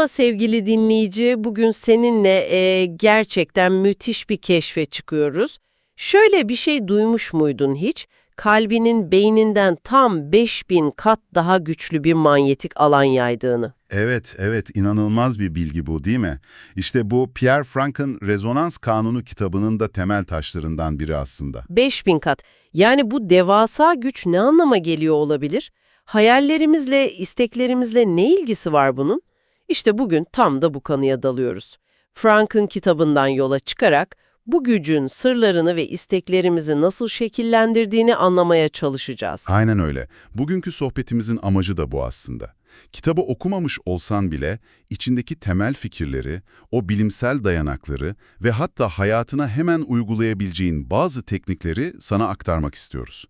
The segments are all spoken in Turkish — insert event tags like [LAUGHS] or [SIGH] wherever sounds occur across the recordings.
Merhaba sevgili dinleyici. Bugün seninle e, gerçekten müthiş bir keşfe çıkıyoruz. Şöyle bir şey duymuş muydun hiç? Kalbinin beyninden tam 5000 kat daha güçlü bir manyetik alan yaydığını. Evet, evet inanılmaz bir bilgi bu değil mi? İşte bu Pierre Frank'ın Rezonans Kanunu kitabının da temel taşlarından biri aslında. 5000 kat. Yani bu devasa güç ne anlama geliyor olabilir? Hayallerimizle, isteklerimizle ne ilgisi var bunun? İşte bugün tam da bu kanıya dalıyoruz. Frank'ın kitabından yola çıkarak bu gücün sırlarını ve isteklerimizi nasıl şekillendirdiğini anlamaya çalışacağız. Aynen öyle. Bugünkü sohbetimizin amacı da bu aslında. Kitabı okumamış olsan bile içindeki temel fikirleri, o bilimsel dayanakları ve hatta hayatına hemen uygulayabileceğin bazı teknikleri sana aktarmak istiyoruz.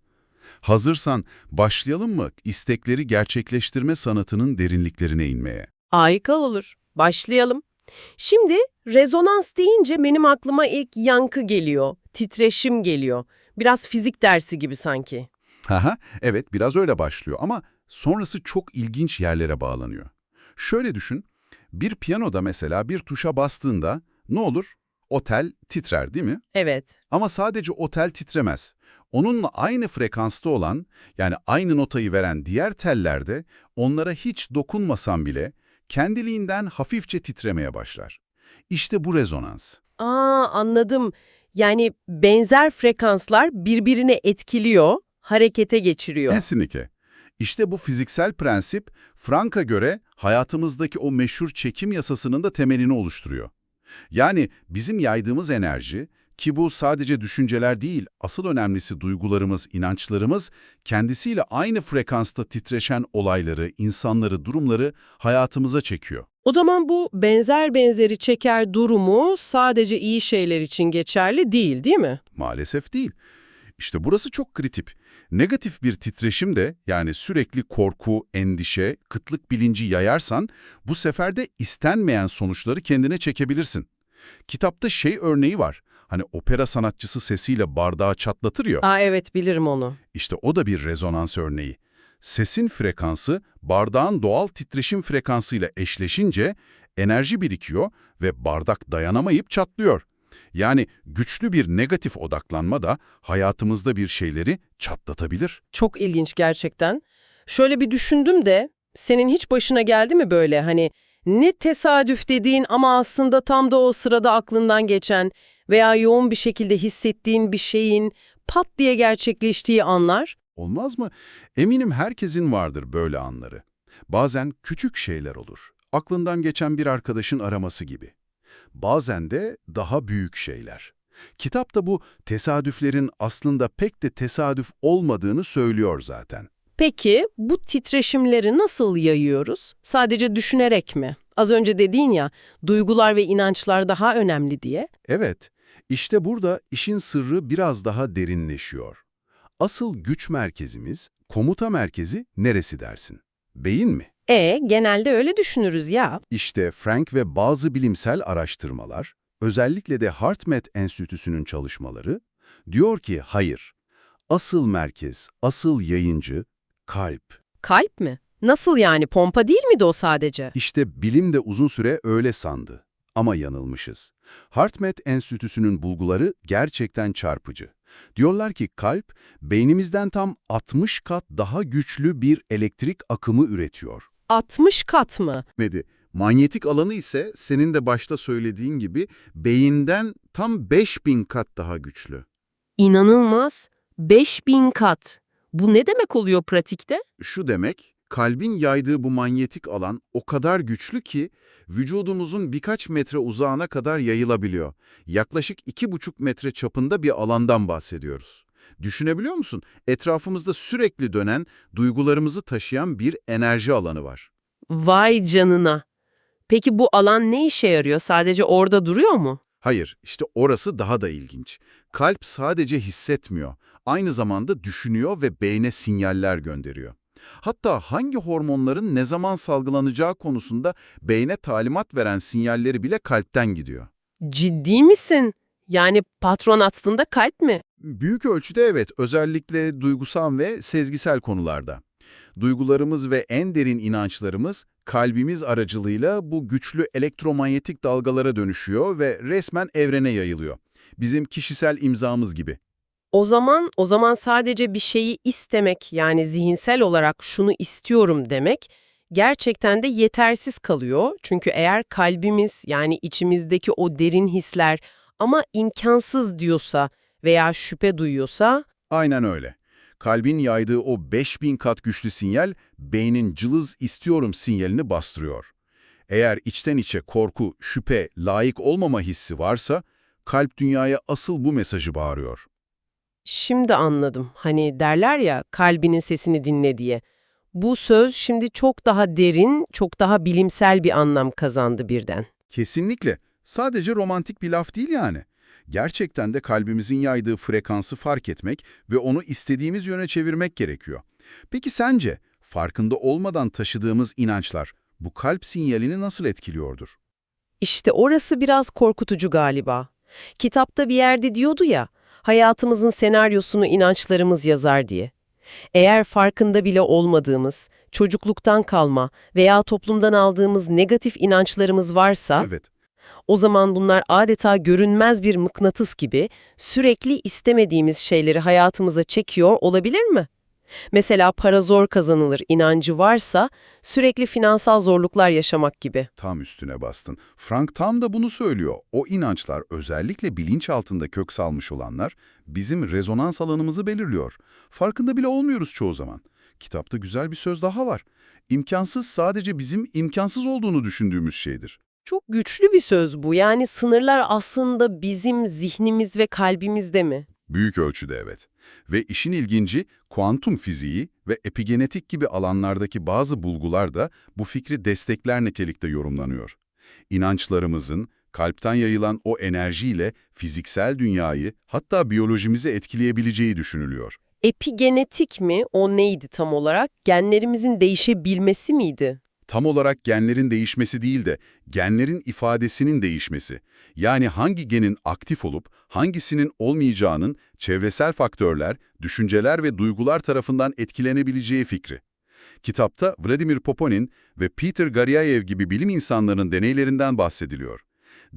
Hazırsan başlayalım mı istekleri gerçekleştirme sanatının derinliklerine inmeye? Harika olur. Başlayalım. Şimdi rezonans deyince benim aklıma ilk yankı geliyor, titreşim geliyor. Biraz fizik dersi gibi sanki. Haha, evet biraz öyle başlıyor ama sonrası çok ilginç yerlere bağlanıyor. Şöyle düşün, bir piyanoda mesela bir tuşa bastığında ne olur? Otel titrer değil mi? Evet. Ama sadece otel titremez. Onunla aynı frekansta olan, yani aynı notayı veren diğer tellerde onlara hiç dokunmasan bile kendiliğinden hafifçe titremeye başlar. İşte bu rezonans. Aa anladım. Yani benzer frekanslar birbirini etkiliyor, harekete geçiriyor. Kesinlikle. İşte bu fiziksel prensip Frank'a göre hayatımızdaki o meşhur çekim yasasının da temelini oluşturuyor. Yani bizim yaydığımız enerji ki bu sadece düşünceler değil, asıl önemlisi duygularımız, inançlarımız kendisiyle aynı frekansta titreşen olayları, insanları, durumları hayatımıza çekiyor. O zaman bu benzer benzeri çeker durumu sadece iyi şeyler için geçerli değil, değil mi? Maalesef değil. İşte burası çok kritik. Negatif bir titreşim de yani sürekli korku, endişe, kıtlık bilinci yayarsan bu sefer de istenmeyen sonuçları kendine çekebilirsin. Kitapta şey örneği var. Hani opera sanatçısı sesiyle bardağı çatlatır ya. Aa evet bilirim onu. İşte o da bir rezonans örneği. Sesin frekansı bardağın doğal titreşim frekansıyla eşleşince enerji birikiyor ve bardak dayanamayıp çatlıyor. Yani güçlü bir negatif odaklanma da hayatımızda bir şeyleri çatlatabilir. Çok ilginç gerçekten. Şöyle bir düşündüm de senin hiç başına geldi mi böyle hani ne tesadüf dediğin ama aslında tam da o sırada aklından geçen veya yoğun bir şekilde hissettiğin bir şeyin pat diye gerçekleştiği anlar? Olmaz mı? Eminim herkesin vardır böyle anları. Bazen küçük şeyler olur. Aklından geçen bir arkadaşın araması gibi. Bazen de daha büyük şeyler. Kitap da bu tesadüflerin aslında pek de tesadüf olmadığını söylüyor zaten. Peki bu titreşimleri nasıl yayıyoruz? Sadece düşünerek mi? Az önce dediğin ya duygular ve inançlar daha önemli diye. Evet, işte burada işin sırrı biraz daha derinleşiyor. Asıl güç merkezimiz, komuta merkezi neresi dersin? Beyin mi? E genelde öyle düşünürüz ya. İşte Frank ve bazı bilimsel araştırmalar, özellikle de HeartMath Enstitüsü'nün çalışmaları, diyor ki hayır, asıl merkez, asıl yayıncı, kalp. Kalp mi? Nasıl yani pompa değil miydi o sadece? İşte bilim de uzun süre öyle sandı. Ama yanılmışız. HeartMath Enstitüsü'nün bulguları gerçekten çarpıcı. Diyorlar ki kalp, beynimizden tam 60 kat daha güçlü bir elektrik akımı üretiyor. 60 kat mı? Medi, manyetik alanı ise senin de başta söylediğin gibi beyinden tam 5000 kat daha güçlü. İnanılmaz. 5000 kat. Bu ne demek oluyor pratikte? Şu demek, kalbin yaydığı bu manyetik alan o kadar güçlü ki vücudumuzun birkaç metre uzağına kadar yayılabiliyor. Yaklaşık iki buçuk metre çapında bir alandan bahsediyoruz. Düşünebiliyor musun? Etrafımızda sürekli dönen, duygularımızı taşıyan bir enerji alanı var. Vay canına. Peki bu alan ne işe yarıyor? Sadece orada duruyor mu? Hayır, işte orası daha da ilginç. Kalp sadece hissetmiyor, aynı zamanda düşünüyor ve beyne sinyaller gönderiyor. Hatta hangi hormonların ne zaman salgılanacağı konusunda beyne talimat veren sinyalleri bile kalpten gidiyor. Ciddi misin? Yani patron aslında kalp mi? Büyük ölçüde evet, özellikle duygusal ve sezgisel konularda. Duygularımız ve en derin inançlarımız kalbimiz aracılığıyla bu güçlü elektromanyetik dalgalara dönüşüyor ve resmen evrene yayılıyor. Bizim kişisel imzamız gibi. O zaman o zaman sadece bir şeyi istemek yani zihinsel olarak şunu istiyorum demek gerçekten de yetersiz kalıyor. Çünkü eğer kalbimiz yani içimizdeki o derin hisler ama imkansız diyorsa veya şüphe duyuyorsa Aynen öyle. Kalbin yaydığı o 5000 kat güçlü sinyal, beynin cılız istiyorum sinyalini bastırıyor. Eğer içten içe korku, şüphe, layık olmama hissi varsa, kalp dünyaya asıl bu mesajı bağırıyor. Şimdi anladım. Hani derler ya kalbinin sesini dinle diye. Bu söz şimdi çok daha derin, çok daha bilimsel bir anlam kazandı birden. Kesinlikle. Sadece romantik bir laf değil yani. Gerçekten de kalbimizin yaydığı frekansı fark etmek ve onu istediğimiz yöne çevirmek gerekiyor. Peki sence farkında olmadan taşıdığımız inançlar bu kalp sinyalini nasıl etkiliyordur? İşte orası biraz korkutucu galiba. Kitapta bir yerde diyordu ya, hayatımızın senaryosunu inançlarımız yazar diye. Eğer farkında bile olmadığımız, çocukluktan kalma veya toplumdan aldığımız negatif inançlarımız varsa, Evet. o zaman bunlar adeta görünmez bir mıknatıs gibi sürekli istemediğimiz şeyleri hayatımıza çekiyor olabilir mi? Mesela para zor kazanılır inancı varsa sürekli finansal zorluklar yaşamak gibi. Tam üstüne bastın. Frank tam da bunu söylüyor. O inançlar özellikle bilinç altında kök salmış olanlar bizim rezonans alanımızı belirliyor. Farkında bile olmuyoruz çoğu zaman. Kitapta güzel bir söz daha var. İmkansız sadece bizim imkansız olduğunu düşündüğümüz şeydir. Çok güçlü bir söz bu. Yani sınırlar aslında bizim zihnimiz ve kalbimizde mi? Büyük ölçüde evet. Ve işin ilginci kuantum fiziği ve epigenetik gibi alanlardaki bazı bulgular da bu fikri destekler nitelikte yorumlanıyor. İnançlarımızın kalpten yayılan o enerjiyle fiziksel dünyayı hatta biyolojimizi etkileyebileceği düşünülüyor. Epigenetik mi? O neydi tam olarak? Genlerimizin değişebilmesi miydi? Tam olarak genlerin değişmesi değil de genlerin ifadesinin değişmesi. Yani hangi genin aktif olup hangisinin olmayacağının çevresel faktörler, düşünceler ve duygular tarafından etkilenebileceği fikri. Kitapta Vladimir Poponin ve Peter Garyaev gibi bilim insanlarının deneylerinden bahsediliyor.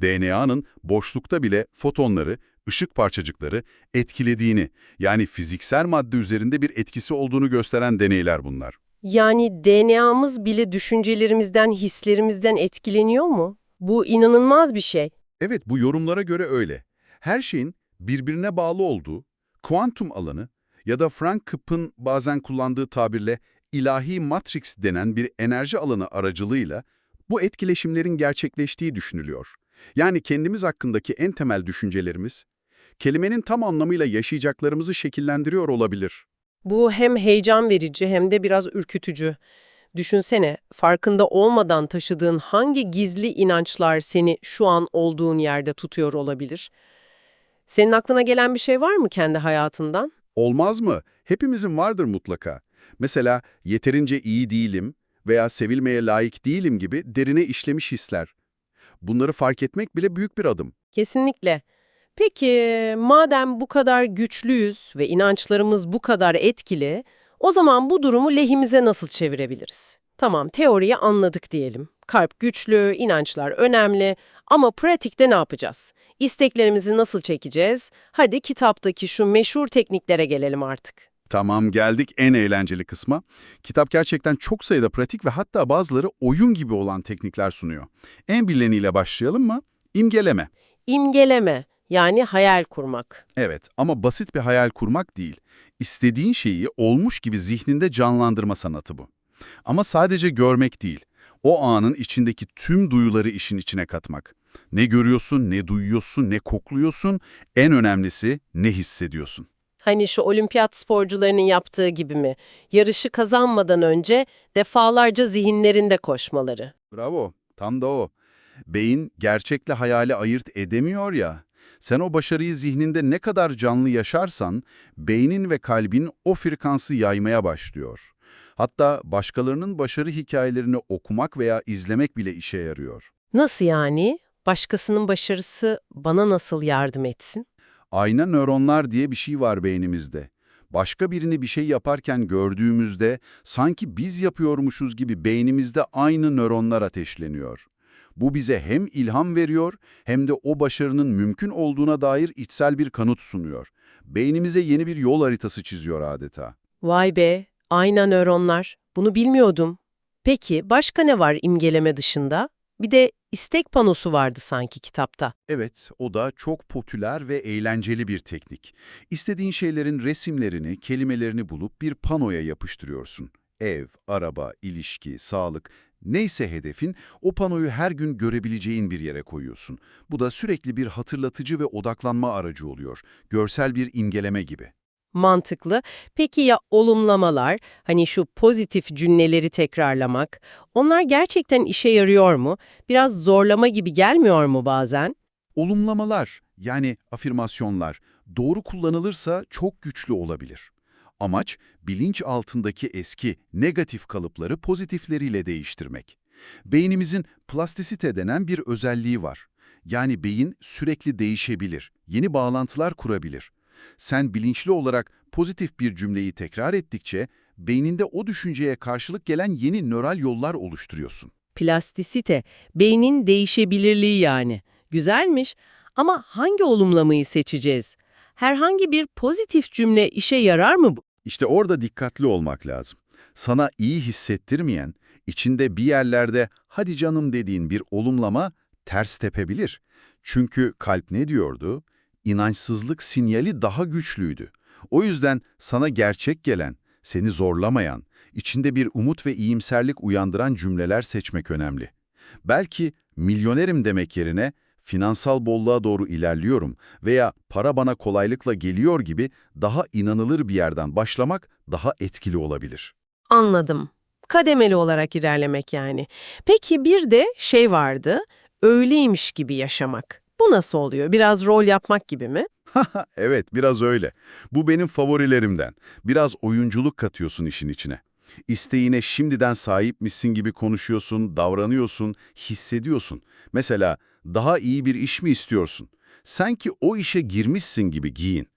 DNA'nın boşlukta bile fotonları, ışık parçacıkları etkilediğini, yani fiziksel madde üzerinde bir etkisi olduğunu gösteren deneyler bunlar. Yani DNA'mız bile düşüncelerimizden, hislerimizden etkileniyor mu? Bu inanılmaz bir şey. Evet, bu yorumlara göre öyle. Her şeyin birbirine bağlı olduğu, kuantum alanı ya da Frank Crick'ın bazen kullandığı tabirle ilahi matrix denen bir enerji alanı aracılığıyla bu etkileşimlerin gerçekleştiği düşünülüyor. Yani kendimiz hakkındaki en temel düşüncelerimiz, kelimenin tam anlamıyla yaşayacaklarımızı şekillendiriyor olabilir. Bu hem heyecan verici hem de biraz ürkütücü. Düşünsene, farkında olmadan taşıdığın hangi gizli inançlar seni şu an olduğun yerde tutuyor olabilir? Senin aklına gelen bir şey var mı kendi hayatından? Olmaz mı? Hepimizin vardır mutlaka. Mesela yeterince iyi değilim veya sevilmeye layık değilim gibi derine işlemiş hisler. Bunları fark etmek bile büyük bir adım. Kesinlikle. Peki, madem bu kadar güçlüyüz ve inançlarımız bu kadar etkili, o zaman bu durumu lehimize nasıl çevirebiliriz? Tamam, teoriyi anladık diyelim. Kalp güçlü, inançlar önemli ama pratikte ne yapacağız? İsteklerimizi nasıl çekeceğiz? Hadi kitaptaki şu meşhur tekniklere gelelim artık. Tamam geldik en eğlenceli kısma. Kitap gerçekten çok sayıda pratik ve hatta bazıları oyun gibi olan teknikler sunuyor. En bileniyle başlayalım mı? İmgeleme. İmgeleme, yani hayal kurmak. Evet ama basit bir hayal kurmak değil. İstediğin şeyi olmuş gibi zihninde canlandırma sanatı bu. Ama sadece görmek değil. O anın içindeki tüm duyuları işin içine katmak. Ne görüyorsun, ne duyuyorsun, ne kokluyorsun, en önemlisi ne hissediyorsun. Hani şu olimpiyat sporcularının yaptığı gibi mi? Yarışı kazanmadan önce defalarca zihinlerinde koşmaları. Bravo, tam da o. Beyin gerçekle hayali ayırt edemiyor ya. Sen o başarıyı zihninde ne kadar canlı yaşarsan, beynin ve kalbin o frekansı yaymaya başlıyor. Hatta başkalarının başarı hikayelerini okumak veya izlemek bile işe yarıyor. Nasıl yani? Başkasının başarısı bana nasıl yardım etsin? Ayna nöronlar diye bir şey var beynimizde. Başka birini bir şey yaparken gördüğümüzde sanki biz yapıyormuşuz gibi beynimizde aynı nöronlar ateşleniyor. Bu bize hem ilham veriyor hem de o başarının mümkün olduğuna dair içsel bir kanıt sunuyor. Beynimize yeni bir yol haritası çiziyor adeta. Vay be, ayna nöronlar. Bunu bilmiyordum. Peki başka ne var imgeleme dışında? Bir de istek panosu vardı sanki kitapta. Evet, o da çok popüler ve eğlenceli bir teknik. İstediğin şeylerin resimlerini, kelimelerini bulup bir panoya yapıştırıyorsun. Ev, araba, ilişki, sağlık, neyse hedefin, o panoyu her gün görebileceğin bir yere koyuyorsun. Bu da sürekli bir hatırlatıcı ve odaklanma aracı oluyor. Görsel bir imgeleme gibi. Mantıklı. Peki ya olumlamalar, hani şu pozitif cümleleri tekrarlamak, onlar gerçekten işe yarıyor mu? Biraz zorlama gibi gelmiyor mu bazen? Olumlamalar, yani afirmasyonlar, doğru kullanılırsa çok güçlü olabilir. Amaç, bilinç altındaki eski, negatif kalıpları pozitifleriyle değiştirmek. Beynimizin plastisite denen bir özelliği var. Yani beyin sürekli değişebilir, yeni bağlantılar kurabilir. Sen bilinçli olarak pozitif bir cümleyi tekrar ettikçe, beyninde o düşünceye karşılık gelen yeni nöral yollar oluşturuyorsun. Plastisite, beynin değişebilirliği yani. Güzelmiş ama hangi olumlamayı seçeceğiz? Herhangi bir pozitif cümle işe yarar mı bu? İşte orada dikkatli olmak lazım. Sana iyi hissettirmeyen, içinde bir yerlerde hadi canım dediğin bir olumlama ters tepebilir. Çünkü kalp ne diyordu? İnançsızlık sinyali daha güçlüydü. O yüzden sana gerçek gelen, seni zorlamayan, içinde bir umut ve iyimserlik uyandıran cümleler seçmek önemli. Belki milyonerim demek yerine finansal bolluğa doğru ilerliyorum veya para bana kolaylıkla geliyor gibi daha inanılır bir yerden başlamak daha etkili olabilir. Anladım. Kademeli olarak ilerlemek yani. Peki bir de şey vardı, öyleymiş gibi yaşamak. Bu nasıl oluyor? Biraz rol yapmak gibi mi? [LAUGHS] evet, biraz öyle. Bu benim favorilerimden. Biraz oyunculuk katıyorsun işin içine. İsteğine şimdiden sahipmişsin gibi konuşuyorsun, davranıyorsun, hissediyorsun. Mesela daha iyi bir iş mi istiyorsun? Sanki o işe girmişsin gibi giyin.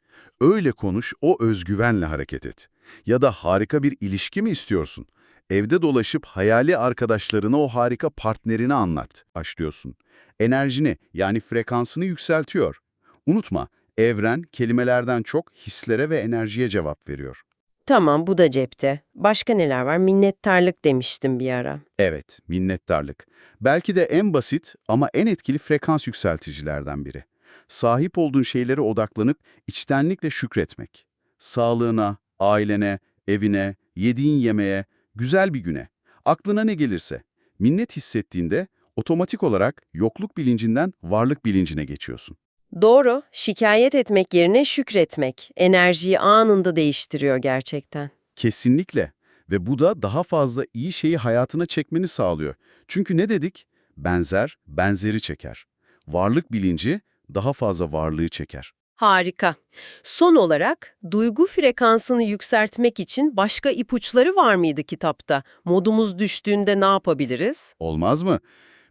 Öyle konuş, o özgüvenle hareket et. Ya da harika bir ilişki mi istiyorsun? Evde dolaşıp hayali arkadaşlarına o harika partnerini anlat, başlıyorsun. Enerjini yani frekansını yükseltiyor. Unutma, evren kelimelerden çok hislere ve enerjiye cevap veriyor. Tamam, bu da cepte. Başka neler var? Minnettarlık demiştim bir ara. Evet, minnettarlık. Belki de en basit ama en etkili frekans yükselticilerden biri. Sahip olduğun şeylere odaklanıp içtenlikle şükretmek. Sağlığına, ailene, evine, yediğin yemeğe, güzel bir güne. Aklına ne gelirse. Minnet hissettiğinde otomatik olarak yokluk bilincinden varlık bilincine geçiyorsun. Doğru, şikayet etmek yerine şükretmek. Enerjiyi anında değiştiriyor gerçekten. Kesinlikle. Ve bu da daha fazla iyi şeyi hayatına çekmeni sağlıyor. Çünkü ne dedik? Benzer, benzeri çeker. Varlık bilinci daha fazla varlığı çeker. Harika. Son olarak duygu frekansını yükseltmek için başka ipuçları var mıydı kitapta? Modumuz düştüğünde ne yapabiliriz? Olmaz mı?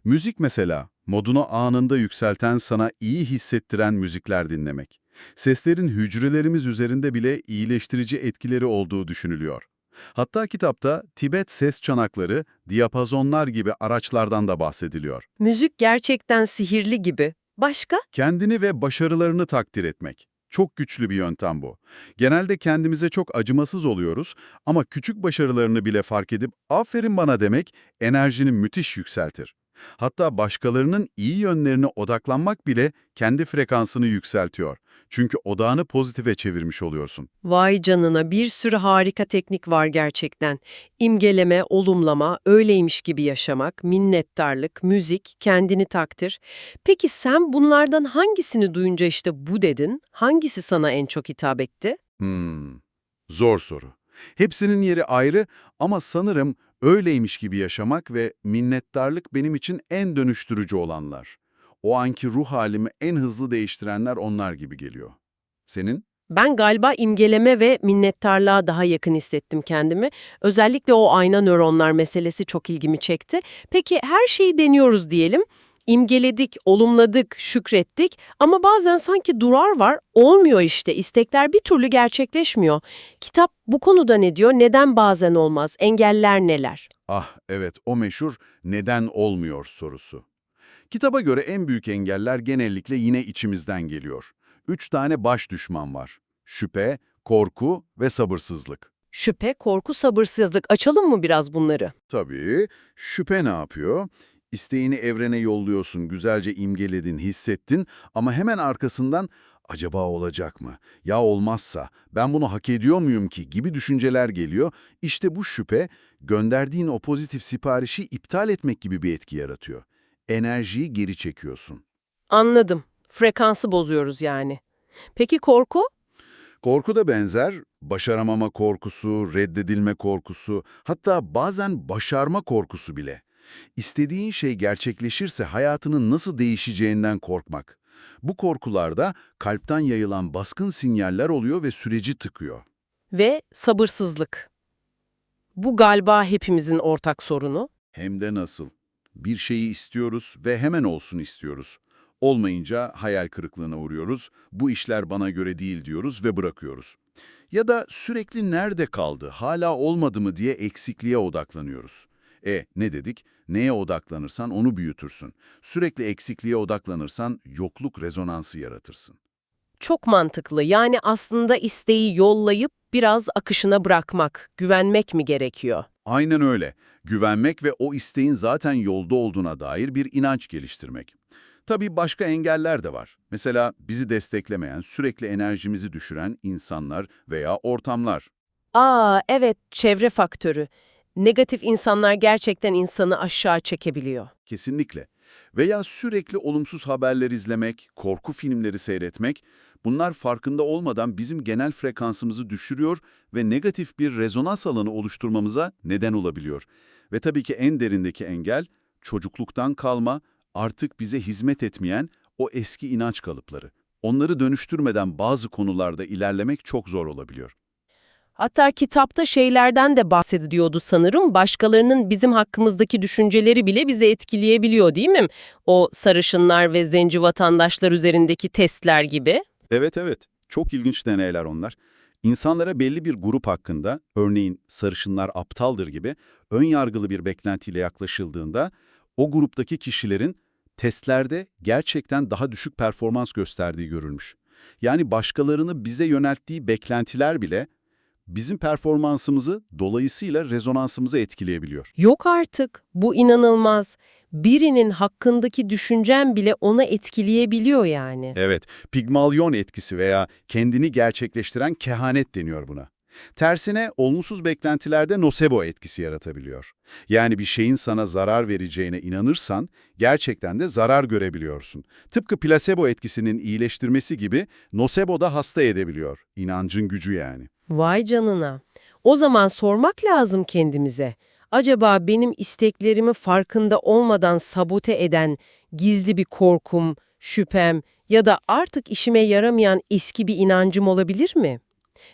Müzik mesela, modunu anında yükselten, sana iyi hissettiren müzikler dinlemek. Seslerin hücrelerimiz üzerinde bile iyileştirici etkileri olduğu düşünülüyor. Hatta kitapta Tibet ses çanakları, diyapazonlar gibi araçlardan da bahsediliyor. Müzik gerçekten sihirli gibi. Başka? Kendini ve başarılarını takdir etmek. Çok güçlü bir yöntem bu. Genelde kendimize çok acımasız oluyoruz ama küçük başarılarını bile fark edip aferin bana demek enerjini müthiş yükseltir. Hatta başkalarının iyi yönlerine odaklanmak bile kendi frekansını yükseltiyor. Çünkü odağını pozitife çevirmiş oluyorsun. Vay canına bir sürü harika teknik var gerçekten. İmgeleme, olumlama, öyleymiş gibi yaşamak, minnettarlık, müzik, kendini takdir. Peki sen bunlardan hangisini duyunca işte bu dedin? Hangisi sana en çok hitap etti? Hmm, zor soru. Hepsinin yeri ayrı ama sanırım öyleymiş gibi yaşamak ve minnettarlık benim için en dönüştürücü olanlar. O anki ruh halimi en hızlı değiştirenler onlar gibi geliyor. Senin? Ben galiba imgeleme ve minnettarlığa daha yakın hissettim kendimi. Özellikle o ayna nöronlar meselesi çok ilgimi çekti. Peki her şeyi deniyoruz diyelim. İmgeledik, olumladık, şükrettik ama bazen sanki durar var, olmuyor işte. İstekler bir türlü gerçekleşmiyor. Kitap bu konuda ne diyor? Neden bazen olmaz? Engeller neler? Ah evet o meşhur neden olmuyor sorusu. Kitaba göre en büyük engeller genellikle yine içimizden geliyor. Üç tane baş düşman var. Şüphe, korku ve sabırsızlık. Şüphe, korku, sabırsızlık. Açalım mı biraz bunları? Tabii şüphe ne yapıyor? İsteğini evrene yolluyorsun, güzelce imgeledin, hissettin ama hemen arkasından acaba olacak mı? Ya olmazsa ben bunu hak ediyor muyum ki gibi düşünceler geliyor. İşte bu şüphe gönderdiğin o pozitif siparişi iptal etmek gibi bir etki yaratıyor. Enerjiyi geri çekiyorsun. Anladım. Frekansı bozuyoruz yani. Peki korku? Korku da benzer, başaramama korkusu, reddedilme korkusu, hatta bazen başarma korkusu bile. İstediğin şey gerçekleşirse hayatının nasıl değişeceğinden korkmak. Bu korkularda kalpten yayılan baskın sinyaller oluyor ve süreci tıkıyor. Ve sabırsızlık. Bu galiba hepimizin ortak sorunu. Hem de nasıl? Bir şeyi istiyoruz ve hemen olsun istiyoruz. Olmayınca hayal kırıklığına uğruyoruz, bu işler bana göre değil diyoruz ve bırakıyoruz. Ya da sürekli nerede kaldı, hala olmadı mı diye eksikliğe odaklanıyoruz. E ne dedik? Neye odaklanırsan onu büyütürsün. Sürekli eksikliğe odaklanırsan yokluk rezonansı yaratırsın. Çok mantıklı. Yani aslında isteği yollayıp biraz akışına bırakmak, güvenmek mi gerekiyor? Aynen öyle. Güvenmek ve o isteğin zaten yolda olduğuna dair bir inanç geliştirmek. Tabii başka engeller de var. Mesela bizi desteklemeyen, sürekli enerjimizi düşüren insanlar veya ortamlar. Aa, evet, çevre faktörü. Negatif insanlar gerçekten insanı aşağı çekebiliyor. Kesinlikle. Veya sürekli olumsuz haberler izlemek, korku filmleri seyretmek, bunlar farkında olmadan bizim genel frekansımızı düşürüyor ve negatif bir rezonans alanı oluşturmamıza neden olabiliyor. Ve tabii ki en derindeki engel, çocukluktan kalma, artık bize hizmet etmeyen o eski inanç kalıpları. Onları dönüştürmeden bazı konularda ilerlemek çok zor olabiliyor. Hatta kitapta şeylerden de bahsediyordu sanırım. Başkalarının bizim hakkımızdaki düşünceleri bile bizi etkileyebiliyor değil mi? O sarışınlar ve zenci vatandaşlar üzerindeki testler gibi. Evet evet, çok ilginç deneyler onlar. İnsanlara belli bir grup hakkında, örneğin sarışınlar aptaldır gibi, ön yargılı bir beklentiyle yaklaşıldığında, o gruptaki kişilerin testlerde gerçekten daha düşük performans gösterdiği görülmüş. Yani başkalarını bize yönelttiği beklentiler bile bizim performansımızı dolayısıyla rezonansımızı etkileyebiliyor. Yok artık. Bu inanılmaz. Birinin hakkındaki düşüncen bile ona etkileyebiliyor yani. Evet, Pigmalyon etkisi veya kendini gerçekleştiren kehanet deniyor buna. Tersine olumsuz beklentilerde nocebo etkisi yaratabiliyor. Yani bir şeyin sana zarar vereceğine inanırsan gerçekten de zarar görebiliyorsun. Tıpkı plasebo etkisinin iyileştirmesi gibi nocebo da hasta edebiliyor. İnancın gücü yani. Vay canına. O zaman sormak lazım kendimize. Acaba benim isteklerimi farkında olmadan sabote eden gizli bir korkum, şüphem ya da artık işime yaramayan eski bir inancım olabilir mi?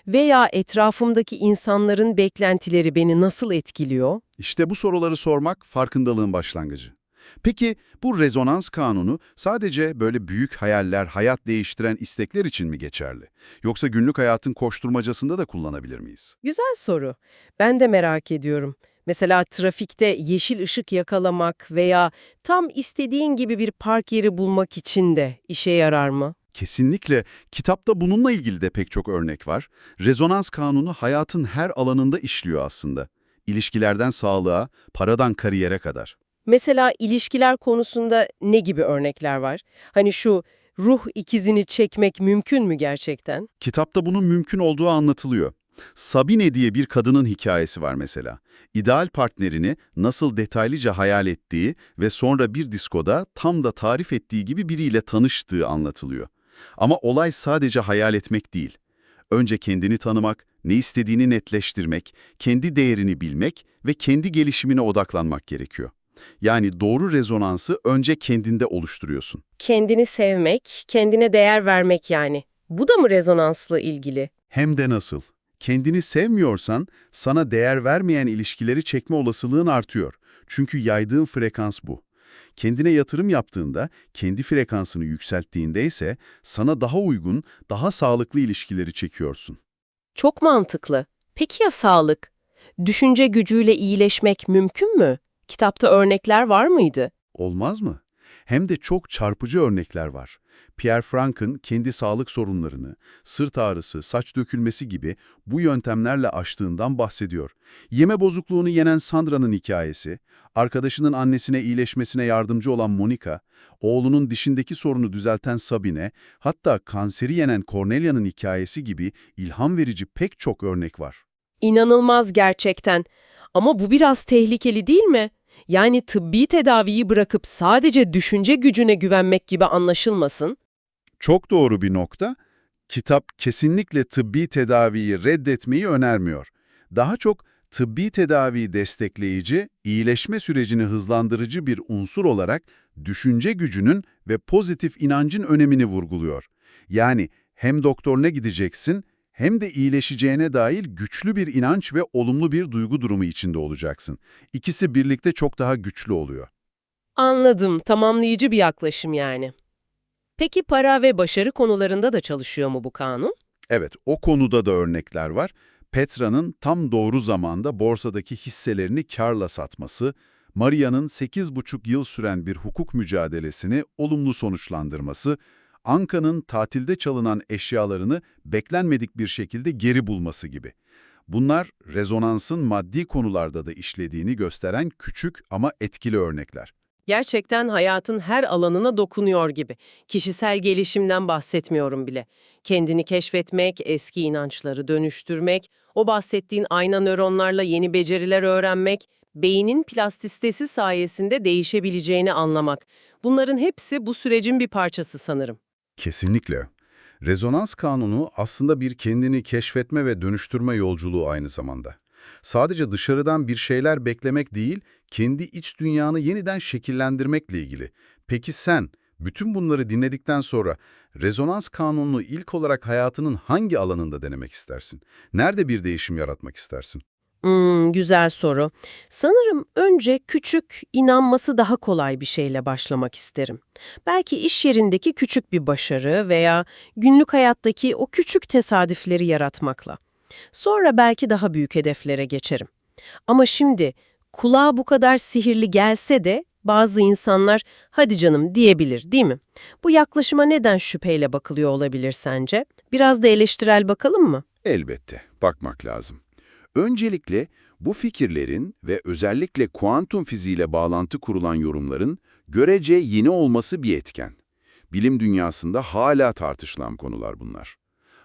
Veya etrafımdaki insanların beklentileri beni nasıl etkiliyor? İşte bu soruları sormak farkındalığın başlangıcı. Peki bu rezonans kanunu sadece böyle büyük hayaller, hayat değiştiren istekler için mi geçerli? Yoksa günlük hayatın koşturmacasında da kullanabilir miyiz? Güzel soru. Ben de merak ediyorum. Mesela trafikte yeşil ışık yakalamak veya tam istediğin gibi bir park yeri bulmak için de işe yarar mı? Kesinlikle. Kitapta bununla ilgili de pek çok örnek var. Rezonans kanunu hayatın her alanında işliyor aslında. İlişkilerden sağlığa, paradan kariyere kadar. Mesela ilişkiler konusunda ne gibi örnekler var? Hani şu ruh ikizini çekmek mümkün mü gerçekten? Kitapta bunun mümkün olduğu anlatılıyor. Sabine diye bir kadının hikayesi var mesela. İdeal partnerini nasıl detaylıca hayal ettiği ve sonra bir diskoda tam da tarif ettiği gibi biriyle tanıştığı anlatılıyor. Ama olay sadece hayal etmek değil. Önce kendini tanımak, ne istediğini netleştirmek, kendi değerini bilmek ve kendi gelişimine odaklanmak gerekiyor. Yani doğru rezonansı önce kendinde oluşturuyorsun. Kendini sevmek, kendine değer vermek yani. Bu da mı rezonansla ilgili? Hem de nasıl? Kendini sevmiyorsan sana değer vermeyen ilişkileri çekme olasılığın artıyor. Çünkü yaydığın frekans bu. Kendine yatırım yaptığında, kendi frekansını yükselttiğinde ise sana daha uygun, daha sağlıklı ilişkileri çekiyorsun. Çok mantıklı. Peki ya sağlık? Düşünce gücüyle iyileşmek mümkün mü? Kitapta örnekler var mıydı? Olmaz mı? Hem de çok çarpıcı örnekler var. Pierre Frank'ın kendi sağlık sorunlarını, sırt ağrısı, saç dökülmesi gibi bu yöntemlerle aştığından bahsediyor. Yeme bozukluğunu yenen Sandra'nın hikayesi, arkadaşının annesine iyileşmesine yardımcı olan Monica, oğlunun dişindeki sorunu düzelten Sabine, hatta kanseri yenen Cornelia'nın hikayesi gibi ilham verici pek çok örnek var. İnanılmaz gerçekten. Ama bu biraz tehlikeli değil mi? Yani tıbbi tedaviyi bırakıp sadece düşünce gücüne güvenmek gibi anlaşılmasın. Çok doğru bir nokta. Kitap kesinlikle tıbbi tedaviyi reddetmeyi önermiyor. Daha çok tıbbi tedaviyi destekleyici, iyileşme sürecini hızlandırıcı bir unsur olarak düşünce gücünün ve pozitif inancın önemini vurguluyor. Yani hem doktoruna gideceksin hem de iyileşeceğine dair güçlü bir inanç ve olumlu bir duygu durumu içinde olacaksın. İkisi birlikte çok daha güçlü oluyor. Anladım, tamamlayıcı bir yaklaşım yani. Peki para ve başarı konularında da çalışıyor mu bu kanun? Evet, o konuda da örnekler var. Petra'nın tam doğru zamanda borsadaki hisselerini karla satması, Maria'nın 8,5 yıl süren bir hukuk mücadelesini olumlu sonuçlandırması, Anka'nın tatilde çalınan eşyalarını beklenmedik bir şekilde geri bulması gibi. Bunlar rezonansın maddi konularda da işlediğini gösteren küçük ama etkili örnekler. Gerçekten hayatın her alanına dokunuyor gibi. Kişisel gelişimden bahsetmiyorum bile. Kendini keşfetmek, eski inançları dönüştürmek, o bahsettiğin ayna nöronlarla yeni beceriler öğrenmek, beynin plastistesi sayesinde değişebileceğini anlamak. Bunların hepsi bu sürecin bir parçası sanırım. Kesinlikle. Rezonans kanunu aslında bir kendini keşfetme ve dönüştürme yolculuğu aynı zamanda. Sadece dışarıdan bir şeyler beklemek değil, kendi iç dünyanı yeniden şekillendirmekle ilgili. Peki sen, bütün bunları dinledikten sonra rezonans kanununu ilk olarak hayatının hangi alanında denemek istersin? Nerede bir değişim yaratmak istersin? Hmm, güzel soru. Sanırım önce küçük, inanması daha kolay bir şeyle başlamak isterim. Belki iş yerindeki küçük bir başarı veya günlük hayattaki o küçük tesadüfleri yaratmakla. Sonra belki daha büyük hedeflere geçerim. Ama şimdi kulağa bu kadar sihirli gelse de bazı insanlar hadi canım diyebilir değil mi? Bu yaklaşıma neden şüpheyle bakılıyor olabilir sence? Biraz da eleştirel bakalım mı? Elbette, bakmak lazım. Öncelikle bu fikirlerin ve özellikle kuantum fiziğiyle bağlantı kurulan yorumların görece yeni olması bir etken. Bilim dünyasında hala tartışılan konular bunlar.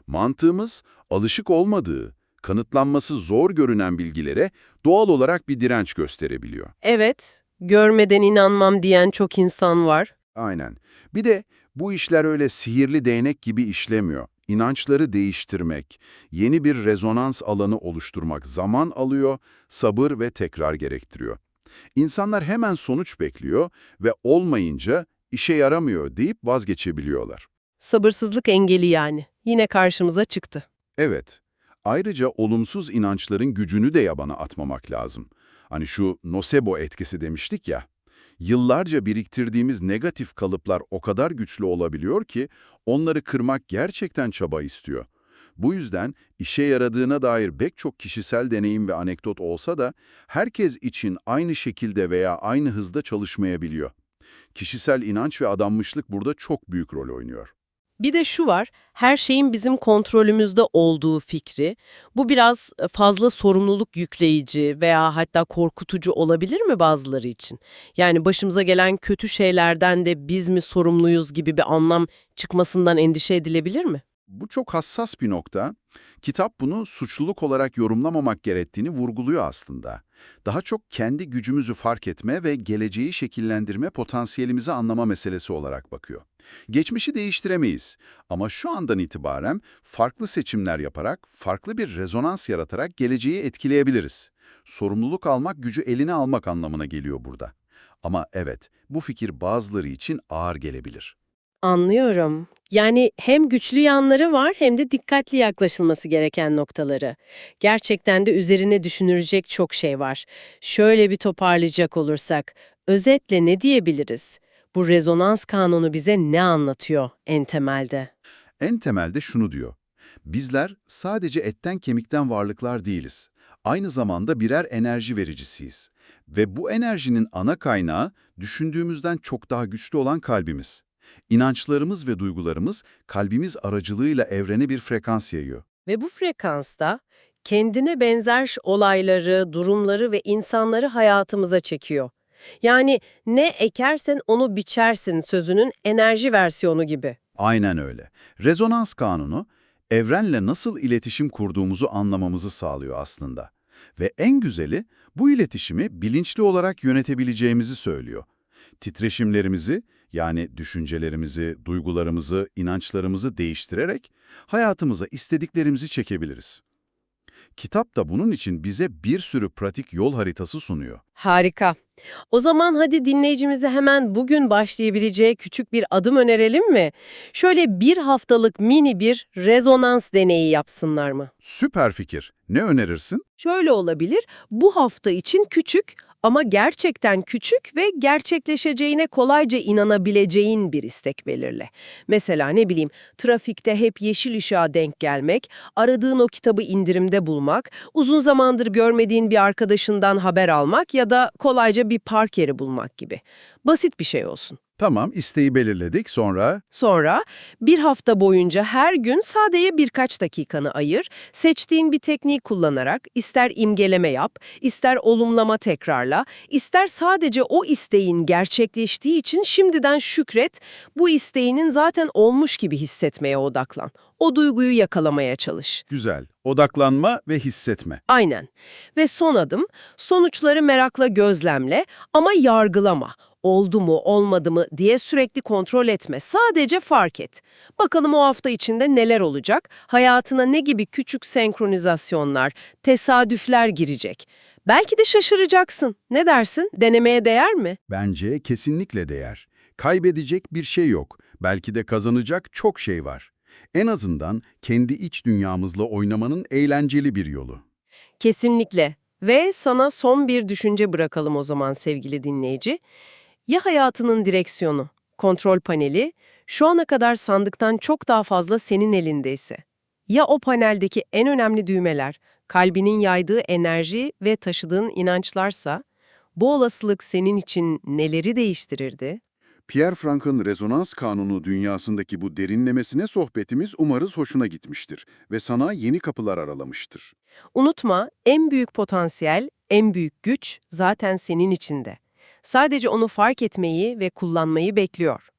Mantığımız alışık olmadığı, kanıtlanması zor görünen bilgilere doğal olarak bir direnç gösterebiliyor. Evet, görmeden inanmam diyen çok insan var. Aynen. Bir de bu işler öyle sihirli değnek gibi işlemiyor. İnançları değiştirmek, yeni bir rezonans alanı oluşturmak zaman alıyor, sabır ve tekrar gerektiriyor. İnsanlar hemen sonuç bekliyor ve olmayınca işe yaramıyor deyip vazgeçebiliyorlar. Sabırsızlık engeli yani. Yine karşımıza çıktı. Evet, ayrıca olumsuz inançların gücünü de yabana atmamak lazım. Hani şu nocebo etkisi demiştik ya, yıllarca biriktirdiğimiz negatif kalıplar o kadar güçlü olabiliyor ki onları kırmak gerçekten çaba istiyor. Bu yüzden işe yaradığına dair pek çok kişisel deneyim ve anekdot olsa da herkes için aynı şekilde veya aynı hızda çalışmayabiliyor. Kişisel inanç ve adanmışlık burada çok büyük rol oynuyor. Bir de şu var, her şeyin bizim kontrolümüzde olduğu fikri. Bu biraz e, fazla sorumluluk yükleyici veya hatta korkutucu olabilir mi bazıları için? Yani başımıza gelen kötü şeylerden de biz mi sorumluyuz gibi bir anlam çıkmasından endişe edilebilir mi? Bu çok hassas bir nokta. Kitap bunu suçluluk olarak yorumlamamak gerektiğini vurguluyor aslında. Daha çok kendi gücümüzü fark etme ve geleceği şekillendirme potansiyelimizi anlama meselesi olarak bakıyor. Geçmişi değiştiremeyiz ama şu andan itibaren farklı seçimler yaparak, farklı bir rezonans yaratarak geleceği etkileyebiliriz. Sorumluluk almak gücü eline almak anlamına geliyor burada. Ama evet, bu fikir bazıları için ağır gelebilir. Anlıyorum. Yani hem güçlü yanları var hem de dikkatli yaklaşılması gereken noktaları. Gerçekten de üzerine düşünülecek çok şey var. Şöyle bir toparlayacak olursak, Özetle ne diyebiliriz? Bu rezonans kanunu bize ne anlatıyor en temelde? En temelde şunu diyor. Bizler sadece etten kemikten varlıklar değiliz. Aynı zamanda birer enerji vericisiyiz. Ve bu enerjinin ana kaynağı düşündüğümüzden çok daha güçlü olan kalbimiz. İnançlarımız ve duygularımız kalbimiz aracılığıyla evrene bir frekans yayıyor. Ve bu frekansta kendine benzer olayları, durumları ve insanları hayatımıza çekiyor. Yani ne ekersen onu biçersin sözünün enerji versiyonu gibi. Aynen öyle. Rezonans kanunu, evrenle nasıl iletişim kurduğumuzu anlamamızı sağlıyor aslında. Ve en güzeli, bu iletişimi bilinçli olarak yönetebileceğimizi söylüyor. Titreşimlerimizi, yani düşüncelerimizi, duygularımızı, inançlarımızı değiştirerek hayatımıza istediklerimizi çekebiliriz. Kitap da bunun için bize bir sürü pratik yol haritası sunuyor. Harika. O zaman hadi dinleyicimize hemen bugün başlayabileceği küçük bir adım önerelim mi? Şöyle bir haftalık mini bir rezonans deneyi yapsınlar mı? Süper fikir. Ne önerirsin? Şöyle olabilir, bu hafta için küçük ama gerçekten küçük ve gerçekleşeceğine kolayca inanabileceğin bir istek belirle. Mesela ne bileyim, trafikte hep yeşil ışığa denk gelmek, aradığın o kitabı indirimde bulmak, uzun zamandır görmediğin bir arkadaşından haber almak ya da kolayca bir park yeri bulmak gibi. Basit bir şey olsun. Tamam, isteği belirledik. Sonra Sonra bir hafta boyunca her gün sadece birkaç dakikanı ayır, seçtiğin bir tekniği kullanarak ister imgeleme yap, ister olumlama tekrarla, ister sadece o isteğin gerçekleştiği için şimdiden şükret, bu isteğinin zaten olmuş gibi hissetmeye odaklan. O duyguyu yakalamaya çalış. güzel. Odaklanma ve hissetme. Aynen. Ve son adım, sonuçları merakla gözlemle ama yargılama. Oldu mu, olmadı mı diye sürekli kontrol etme. Sadece fark et. Bakalım o hafta içinde neler olacak? Hayatına ne gibi küçük senkronizasyonlar, tesadüfler girecek? Belki de şaşıracaksın. Ne dersin? Denemeye değer mi? Bence kesinlikle değer. Kaybedecek bir şey yok. Belki de kazanacak çok şey var. En azından kendi iç dünyamızla oynamanın eğlenceli bir yolu. Kesinlikle. Ve sana son bir düşünce bırakalım o zaman sevgili dinleyici. Ya hayatının direksiyonu, kontrol paneli, şu ana kadar sandıktan çok daha fazla senin elindeyse? Ya o paneldeki en önemli düğmeler, kalbinin yaydığı enerji ve taşıdığın inançlarsa, bu olasılık senin için neleri değiştirirdi? Pierre Frank'ın rezonans kanunu dünyasındaki bu derinlemesine sohbetimiz umarız hoşuna gitmiştir ve sana yeni kapılar aralamıştır. Unutma, en büyük potansiyel, en büyük güç zaten senin içinde. Sadece onu fark etmeyi ve kullanmayı bekliyor.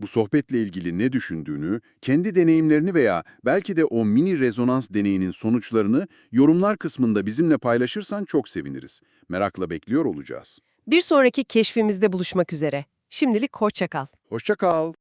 Bu sohbetle ilgili ne düşündüğünü, kendi deneyimlerini veya belki de o mini rezonans deneyinin sonuçlarını yorumlar kısmında bizimle paylaşırsan çok seviniriz. Merakla bekliyor olacağız. Bir sonraki keşfimizde buluşmak üzere. Şimdilik hoşça kal. Hoşça kal.